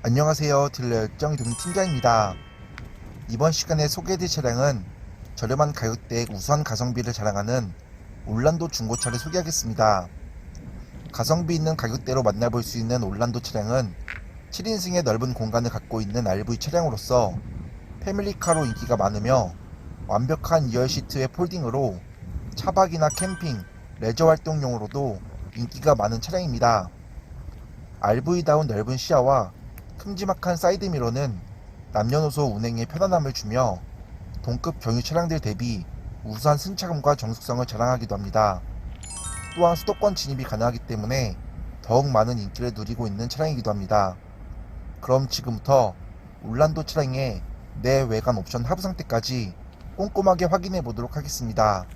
안녕하세요. 딜러 열정 이동 팀장입니다. 이번 시간에 소개해드릴 차량은 저렴한 가격대에 우수한 가성비를 자랑하는 올란도 중고차를 소개하겠습니다. 가성비 있는 가격대로 만나볼 수 있는 올란도 차량은 7인승의 넓은 공간을 갖고 있는 RV 차량으로서 패밀리카로 인기가 많으며 완벽한 2열 시트의 폴딩으로 차박이나 캠핑, 레저 활동용으로도 인기가 많은 차량입니다. RV다운 넓은 시야와 큼지막한 사이드미러는 남녀노소 운행에 편안함을 주며 동급 경유 차량들 대비 우수한 승차감과 정숙성을 자랑하기도 합니다. 또한 수도권 진입이 가능하기 때문에 더욱 많은 인기를 누리고 있는 차량이기도 합니다. 그럼 지금부터 올란도 차량의 내 외관 옵션 하부 상태까지 꼼꼼하게 확인해 보도록 하겠습니다.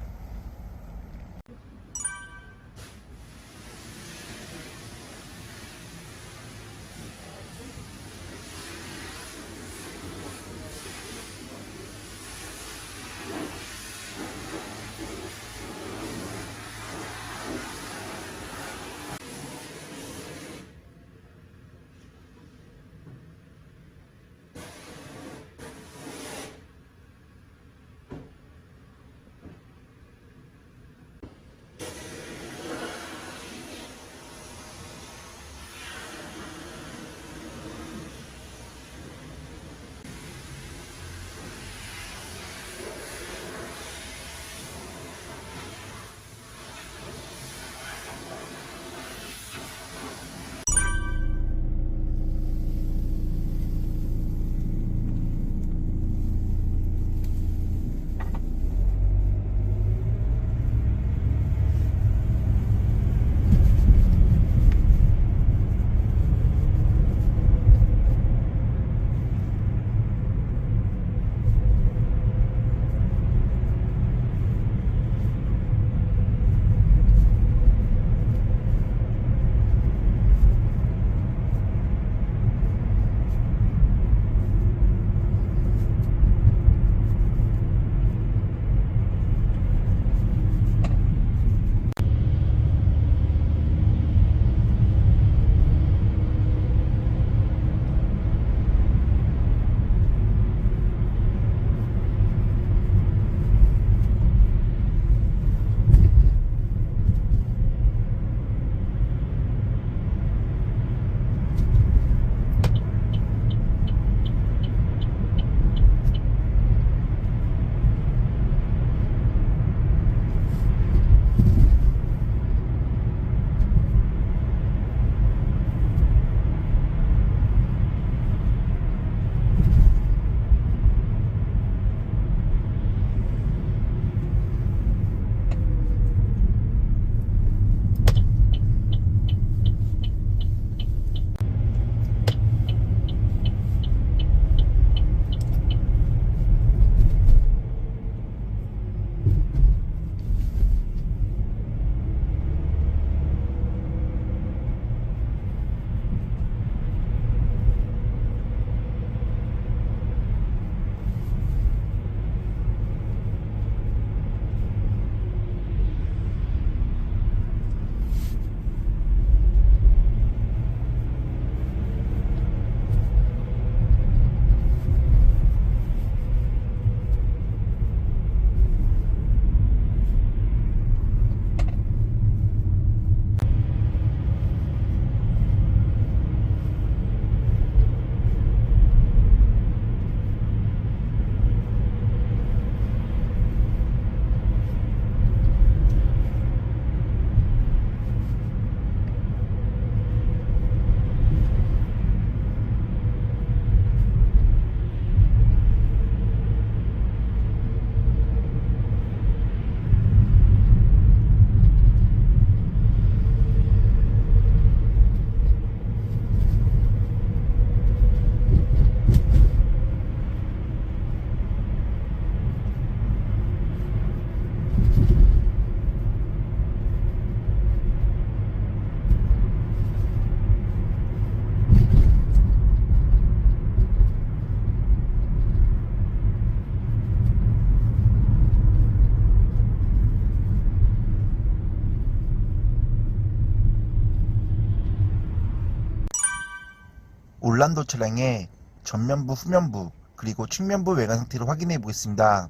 올란도 차량의 전면부, 후면부, 그리고 측면부 외관 상태를 확인해 보겠습니다.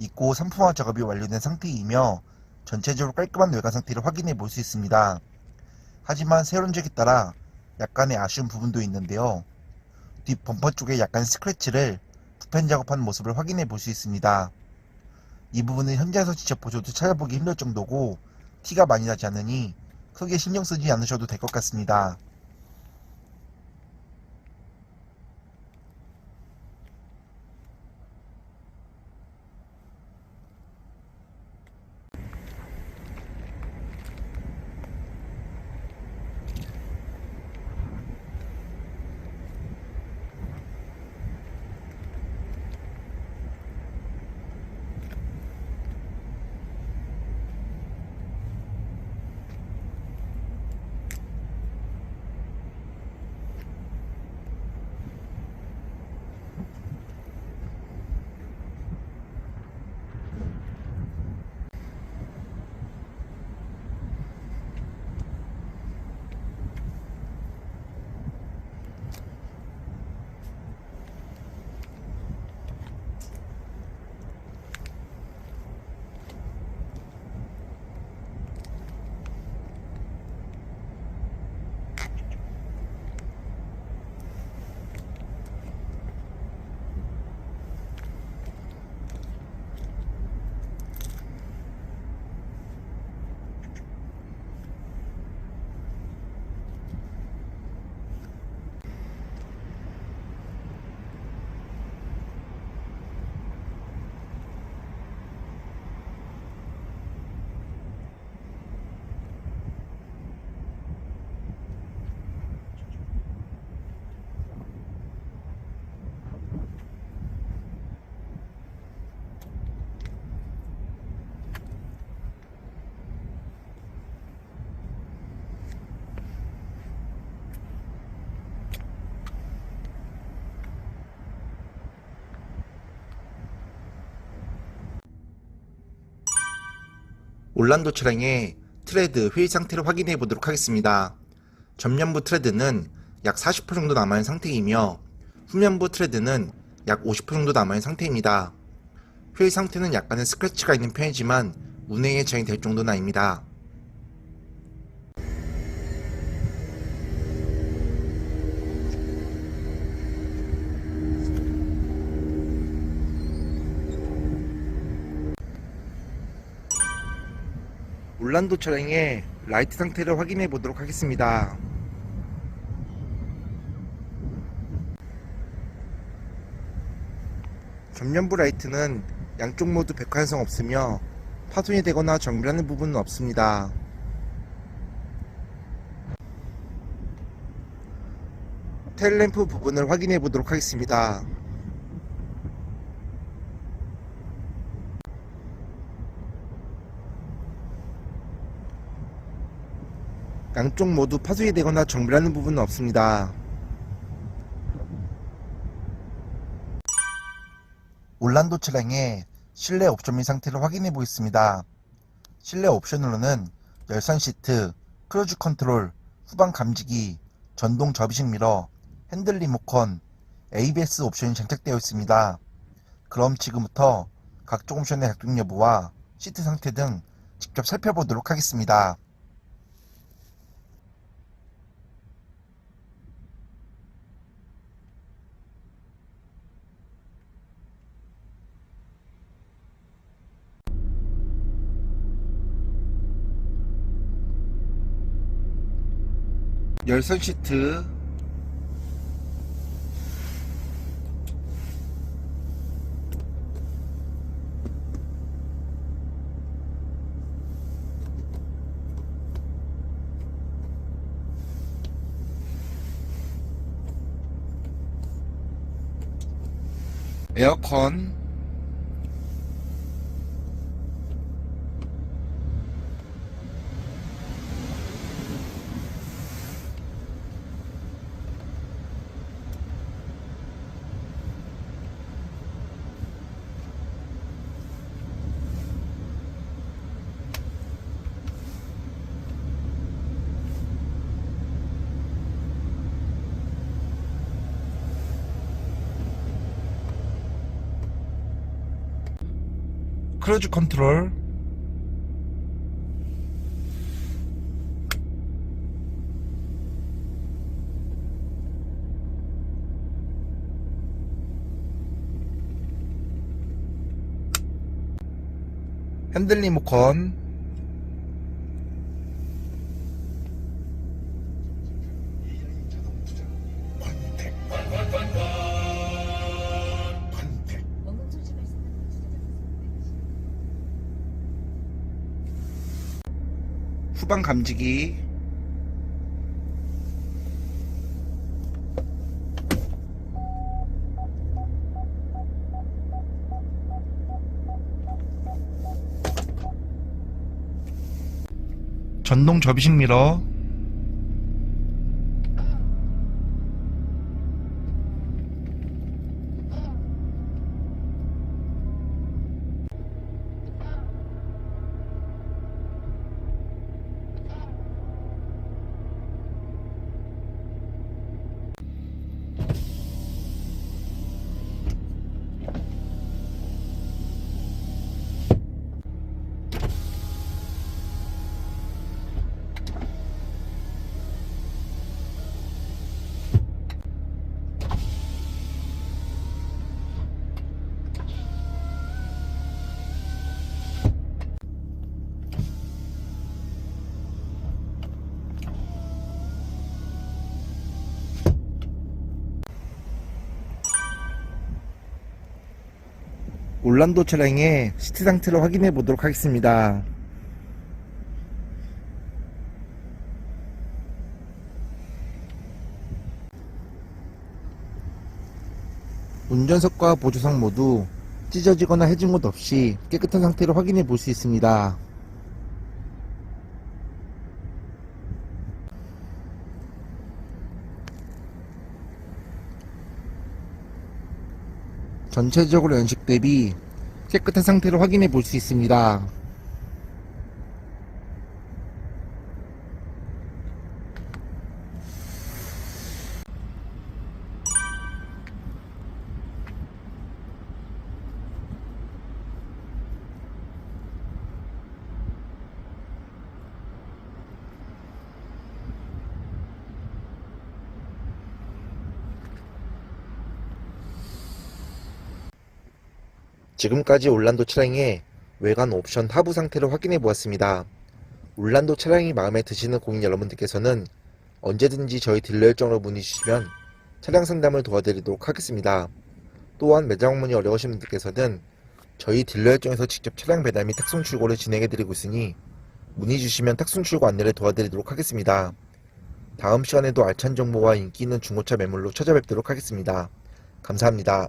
입고 상품화 작업이 완료된 상태이며 전체적으로 깔끔한 외관 상태를 확인해 볼 수 있습니다. 하지만 세론적에 따라 약간의 아쉬운 부분도 있는데요. 뒷 범퍼 쪽에 약간 스크래치를 부펜 작업한 모습을 확인해 볼 수 있습니다. 이 부분은 현장에서 직접 보셔도 찾아보기 힘들 정도고 티가 많이 나지 않으니 크게 신경 쓰지 않으셔도 될 것 같습니다. 올란도 차량의 트레드 회의 상태를 확인해 보도록 하겠습니다. 전면부 트레드는 약 40% 정도 남아있는 상태이며 후면부 트레드는 약 50% 정도 남아있는 상태입니다. 회의 상태는 약간의 스크래치가 있는 편이지만 운행에 제한이 될 정도는 아닙니다. 올란도 차량의 라이트 상태를 확인해 보도록 하겠습니다. 전면부 라이트는 양쪽 모두 백화현상 없으며 파손이 되거나 정비하는 부분은 없습니다. 텔램프 부분을 확인해 보도록 하겠습니다. 양쪽 모두 파손이 되거나 정비하는 부분은 없습니다. 올란도 차량의 실내 옵션 및 상태를 확인해 보겠습니다. 실내 옵션으로는 열선 시트, 크루즈 컨트롤, 후방 감지기, 전동 접이식 미러, 핸들 리모컨, ABS 옵션이 장착되어 있습니다. 그럼 지금부터 각종 옵션의 작동 여부와 시트 상태 등 직접 살펴보도록 하겠습니다. 열선 시트. 에어컨 크루즈 컨트롤. 핸들 리모컨 후방 감지기. 전동 접이식 미러 올란도 차량의 시트 상태를 확인해 보도록 하겠습니다. 운전석과 보조석 모두 찢어지거나 해진 곳 없이 깨끗한 상태로 확인해 볼 수 있습니다. 전체적으로 연식 대비 깨끗한 상태로 확인해 볼 수 있습니다. 지금까지 올란도 차량의 외관 옵션 하부 상태를 확인해 보았습니다. 올란도 차량이 마음에 드시는 고객 여러분들께서는 언제든지 저희 딜러 일정으로 문의 주시면 차량 상담을 도와드리도록 하겠습니다. 또한 매장 방문이 어려우신 분들께서는 저희 딜러 일정에서 직접 차량 배달 및 탁송 출고를 진행해 드리고 있으니 문의 주시면 탁송 출고 안내를 도와드리도록 하겠습니다. 다음 시간에도 알찬 정보와 인기 있는 중고차 매물로 찾아뵙도록 하겠습니다. 감사합니다.